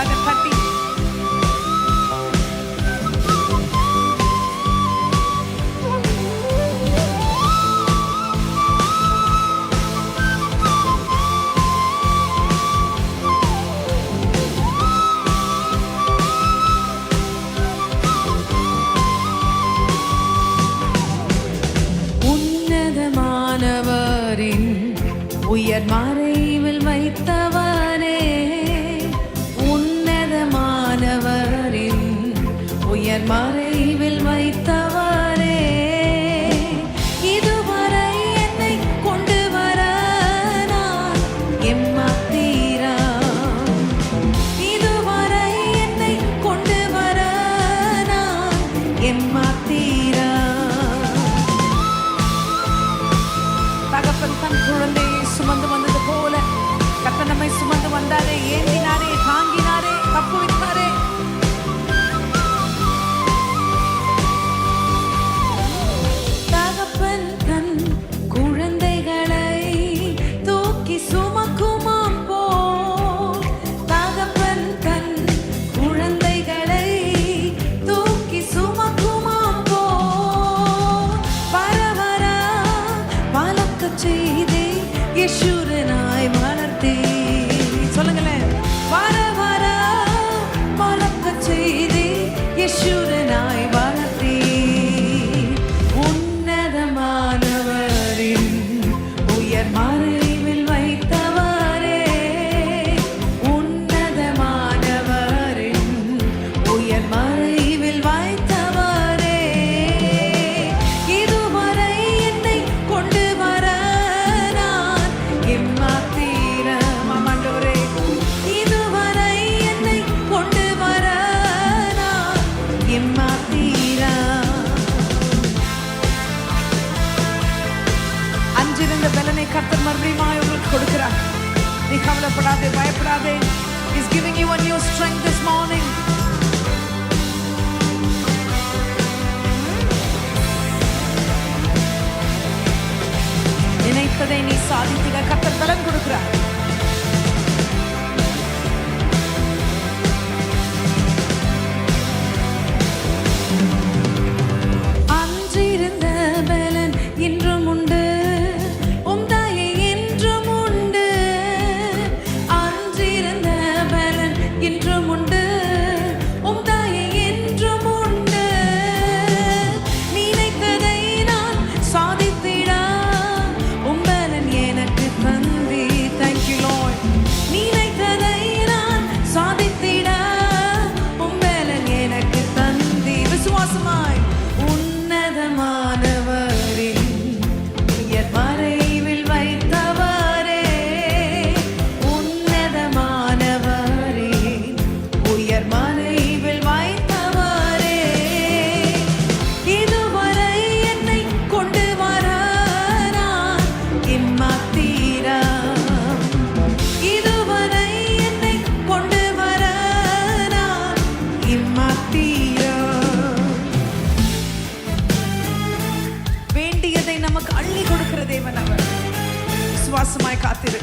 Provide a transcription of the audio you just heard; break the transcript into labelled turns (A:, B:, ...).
A: உண்டாக தட்டி உயர் மறைவில் மறைவில் வைத்தவரே. இதுவரை என்னை கொண்டு வர நான் எம்மாத்தீரா இதுவரை என்னை கொண்டு வர நான் எம்மாத்தீரா தகப்பன் தன் குழந்தையை சுமந்து வந்தது போல கர்த்தர் சுமந்து வந்தாலே ஏந்தினாரே ഭാഗ്യശൂരനായി വളർത്തേ இந்த பலனை கர்த்தர் மறுபடியும் உங்களுக்கு கொடுக்கிறார். நீ கவலைப்படாதே பயப்படாதே. Is giving you a new strength this morning வேண்டியதை தேவன் அவர் விசுவாசமாய் காத்திரு.